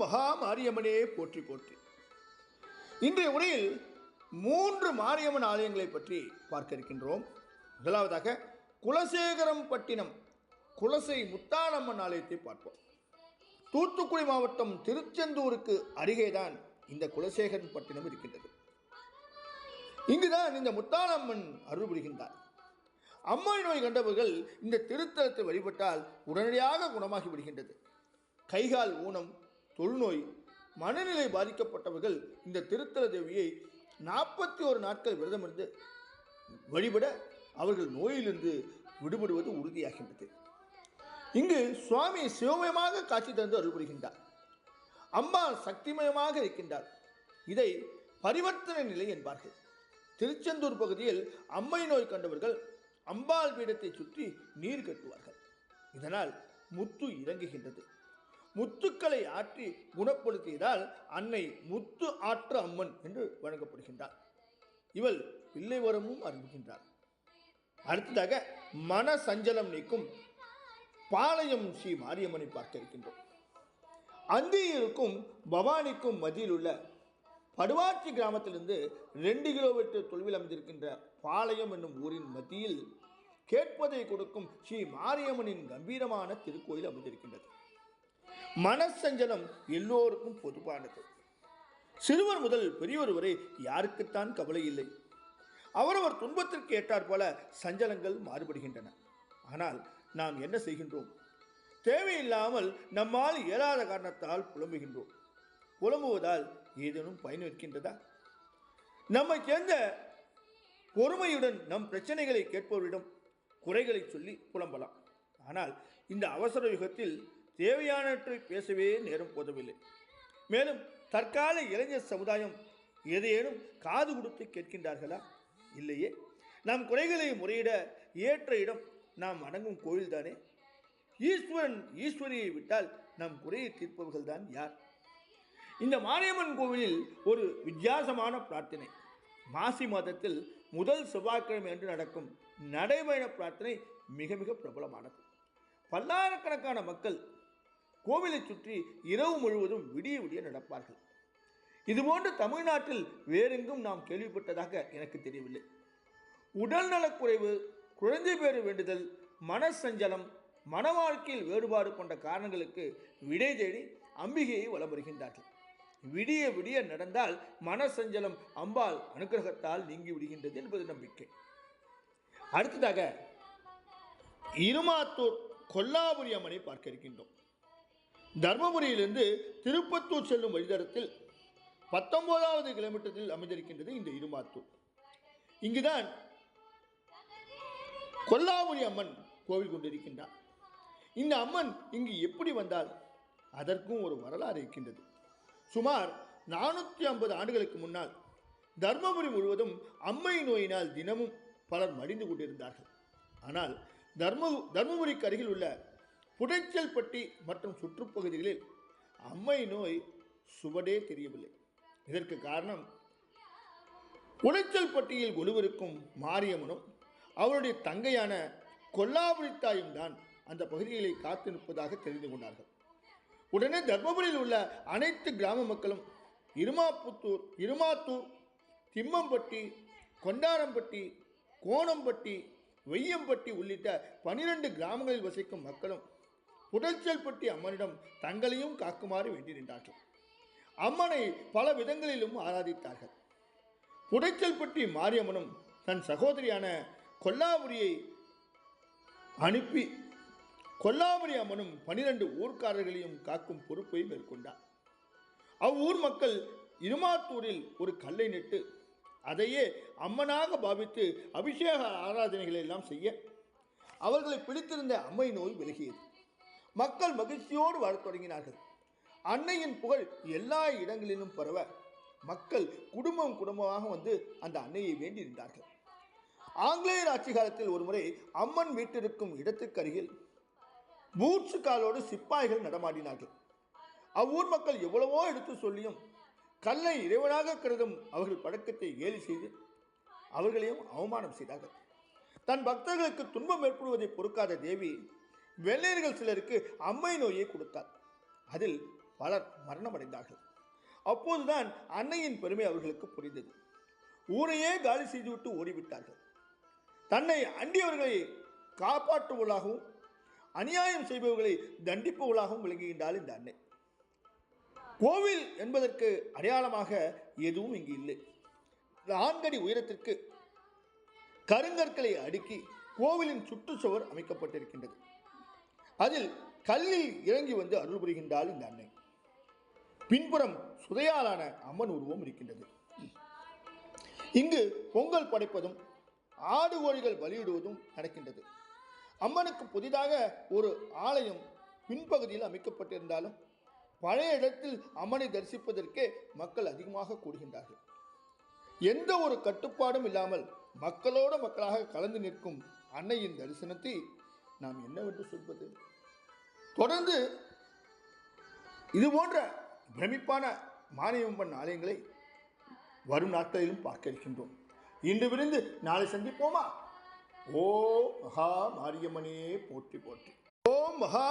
மகா மாரியம்மனே போற்றி போற்றி. இன்றைய உரையில் மூன்று மாரியம்மன் ஆலயங்களை பற்றி பார்க்க இருக்கின்றோம் முதலாவதாக குலசேகரம் பட்டினம் குலசை முத்தானம்மன் ஆலயத்தை பார்ப்போம். தூத்துக்குடி மாவட்டம் திருச்செந்தூருக்கு அருகேதான் இந்த குலசேகரன் பட்டினம் இருக்கின்றது. இங்குதான் இந்த முத்தானம்மன் அருள் புரிகின்றார் அம்மாய் நோய் கண்டவர்கள் இந்த திருத்தலத்தை வழிபட்டால் உடனடியாக குணமாகி விடுகின்றது. கைகால் ஊனம் தொழுநோய் மனநிலை பாதிக்கப்பட்டவர்கள் இந்த திருத்தல தேவியை நாற்பத்தி ஒரு நாட்கள் விரதமிருந்து வழிபட அவர்கள் நோயிலிருந்து விடுபடுவது உறுதியாகின்றது. இங்கு சுவாமி சிவமயமாக காட்சி தந்து அருள்புரிகின்றார். அம்பாள் சக்திமயமாக இருக்கின்றார். இதை பரிவர்த்தனை நிலை என்பார்கள். திருச்செந்தூர் பகுதியில் அம்மை நோய் கண்டவர்கள் அம்பாள் பீடத்தை சுற்றி நீர் கட்டுவார்கள். இதனால் முத்து இறங்குகின்றது. முத்துக்களை ஆற்றி குணப்படுத்தியதால் அன்னை முத்து ஆற்று அம்மன் என்று வழங்கப்படுகின்றார் இவள் பிள்ளை வரமும் அறிவிக்கின்றார் அடுத்ததாக மன சஞ்சலம் நீக்கும் பாளையம் ஸ்ரீ மாரியம்மனை பார்க்க இருக்கின்றோம் அந்தியிருக்கும் பவானிக்கும் மதியில் உள்ள படுவாச்சி கிராமத்திலிருந்து ரெண்டு கிலோமீட்டர் தொலைவில் அமைந்திருக்கின்ற பாளையம் என்னும் ஊரின் மத்தியில் கேட்பதை கொடுக்கும் ஸ்ரீ மாரியம்மனின் கம்பீரமான திருக்கோயில் அமைந்திருக்கின்றது. மனசஞ்சலம் எல்லோருக்கும் பொதுவானது. சிறுவர் முதல் பெரியவர் வரை யாருக்குத்தான் கவலை இல்லை. அவரவர் துன்பத்திற்கு ஏற்றாற் போல சஞ்சலங்கள் மாறுபடுகின்றன. ஆனால் நாம் என்ன செய்கின்றோம்? தேவையில்லாமல் நம்மால் இயலாத காரணத்தால் புலம்புகின்றோம். புலம்புவதால் ஏதேனும் பயன் இருக்கின்றதா? நம்மை சேர்ந்த பொறுமையுடன் நம் பிரச்சனைகளை கேட்பவரிடம் குறைகளை சொல்லி புலம்பலாம். ஆனால் இந்த அவசர யுகத்தில் தேவையானவற்றை பேசவே நேரம் போதவில்லை. மேலும் தற்கால இளைஞர் சமுதாயம் ஏதேனும் காது கொடுத்து கேட்கின்றார்களா? இல்லையே. நம் குறைகளை முறையிட ஏற்ற இடம் நாம் அடங்கும் கோயில்தானே? ஈஸ்வரன் ஈஸ்வரியை விட்டால் நம் குறையை தீர்ப்பவர்கள் தான் யார்? இந்த மாரியம்மன் கோவிலில் ஒரு வித்தியாசமான பிரார்த்தனை. மாசி மாதத்தில் முதல் செவ்வாய்க்கிழமை அன்று நடக்கும் நடைபயண பிரார்த்தனை மிக மிக பிரபலமானது. பல்லாயிரக்கணக்கான மக்கள் கோவிலை சுற்றி இரவு முழுவதும் விடிய விடிய நடப்பார்கள். இதுபோன்று தமிழ்நாட்டில் வேறெங்கும் நாம் கேள்விப்பட்டதாக எனக்கு தெரியவில்லை. உடல் நலக்குறைவு குழந்தை பேறு வேண்டுதல் மனசஞ்சலம் மன வாழ்க்கையில் வேறுபாடு கொண்ட காரணங்களுக்கு விடை தேடி அம்பிகையை வலம் வருகின்றார்கள் விடிய விடிய நடந்தால் மனசஞ்சலம் அம்பாள் அனுக்கிரகத்தால் நீங்கி விடுகின்றது என்பது நம்பிக்கை. அடுத்ததாக இருமாத்தூர் கொல்லாபுரி அம்மனை பார்க்க இருக்கின்றோம். தர்மபுரியிலிருந்து திருப்பத்தூர் செல்லும் வழித்தடத்தில் பத்தொன்பதாவது கிலோமீட்டரில் அமைந்திருக்கின்றது இந்த இருமாத்தூர். இங்குதான் கொல்லாபுரி அம்மன் கோவில் கொண்டிருக்கின்றார். இந்த அம்மன் இங்கு எப்படி வந்தால் அதற்கும் ஒரு வரலாறு இருக்கின்றது. சுமார் நானூற்றி ஐம்பது ஆண்டுகளுக்கு முன்னால் தர்மபுரி முழுவதும் அம்மை நோயினால் தினமும் பலர் மடிந்து கொண்டிருந்தார்கள். ஆனால் தர்ம தர்மபுரிக்கு அருகில் உள்ள புடைச்சல்பட்டி மற்றும் சுற்றுப்பகுதிகளில் அம்மை நோய் சுவடே தெரியவில்லை. இதற்கு காரணம் உளைச்சல் கொலுவிருக்கும் மாரியம்மனும் அவருடைய தங்கையான கொல்லாபுரித்தாயும் தான் அந்த பகுதிகளை காத்து நிற்பதாக தெரிந்து கொண்டார்கள். உடனே தர்மபுரியில் உள்ள அனைத்து கிராம மக்களும் இருமாப்புத்தூர் இருமாத்தூர் திம்மம்பட்டி கொண்டாரம்பட்டி கோணம்பட்டி வெய்யம்பட்டி உள்ளிட்ட பனிரெண்டு கிராமங்களில் வசிக்கும் மக்களும் புடல்சல்பட்டி அம்மனிடம் தங்களையும் காக்குமாறு வேண்டி நின்றார்கள். அம்மனை பல விதங்களிலும் ஆராதித்தார்கள். புடைச்சல்பட்டி மாரியம்மனும் தன் சகோதரியான கொல்லாபுரியை அனுப்பி கொல்லாபுரி அம்மனும் பனிரெண்டு ஊர்க்காரர்களையும் காக்கும் பொறுப்பை மேற்கொண்டார். அவ்வூர் மக்கள் இருமாத்தூரில் ஒரு கல்லை நட்டு அதையே அம்மனாக பாவித்து அபிஷேக ஆராதனைகளை எல்லாம் செய்ய அவர்களை பிடித்திருந்த அம்மை நோய் விலகியது. மக்கள் மகிழ்ச்சியோடு வாழத் தொடங்கினார்கள். அன்னையின் புகழ் எல்லா இடங்களிலும் பரவ மக்கள் குடும்பம் குடும்பமாக வந்து அந்த அன்னையை வேண்டியிருந்தார்கள் ஆங்கிலேயர் ஆட்சி காலத்தில் ஒருமுறை அம்மன் வீட்டிற்கும் இடத்துக்கு அருகில் பூட்ஸ் காலோடு சிப்பாய்கள் நடமாடினார்கள். அவ்வூர் மக்கள் எவ்வளவோ எடுத்து சொல்லியும் கல்லை இறைவனாக கருதும் அவர்கள் பழக்கத்தை கேலி செய்து அவர்களையும் அவமானம் செய்தார்கள். தன் பக்தர்களுக்கு துன்பம் ஏற்படுவதை பொறுக்காத தேவி வெள்ளையர்கள் சிலருக்கு அம்மை நோயை கொடுத்தார். அதில் பலர் மரணமடைந்தார்கள். அப்போதுதான் அன்னையின் பெருமை அவர்களுக்கு புரிந்தது. ஊரையே காலி செய்துவிட்டு ஓடிவிட்டார்கள். தன்னை அண்டியவர்களை காப்பாற்றுவதாகவும் அநியாயம் செய்பவர்களை தண்டிப்பவர்களாகவும் விளங்குகின்றாள் இந்த அன்னை. கோவில் என்பதற்கு அடையாளமாக எதுவும் இங்கு இல்லை. நான்கடி உயரத்திற்கு கருங்கற்களை அடுக்கி கோவிலின் சுற்றுச்சுவர் அமைக்கப்பட்டிருக்கின்றது. அதில் கல்லில் இறங்கி வந்து அருள் புரிகின்றாள் இந்த அன்னை. பின்புறம் சுதையாலான அம்மன் உருவம் இருக்கின்றது. இங்கு பொங்கல் படைப்பதும் ஆடு கோழிகள் பலியிடுவதும் நடக்கின்றது. அம்மனுக்கு புதிதாக ஒரு ஆலயம் பின்பகுதியில் அமைக்கப்பட்டிருந்தாலும் பழைய இடத்தில் அம்மனை தரிசிப்பதற்கே மக்கள் அதிகமாக கூடுகின்றார்கள். எந்த ஒரு கட்டுப்பாடும் இல்லாமல் மக்களோடு மக்களாக கலந்து நிற்கும் அன்னையின் தரிசனத்தை நாம் என்னவென்று சொல்வது? தொடர்ந்து இது போன்ற பிரமிப்பான மானியம்மன் ஆலயங்களை வரும் நாட்களிலும் பார்க்க இருக்கின்றோம். இன்று விருந்து நாளை சந்திப்போமா? ஓ மகா மாரியம்மனே போற்றி போற்றி. ஓம் மகா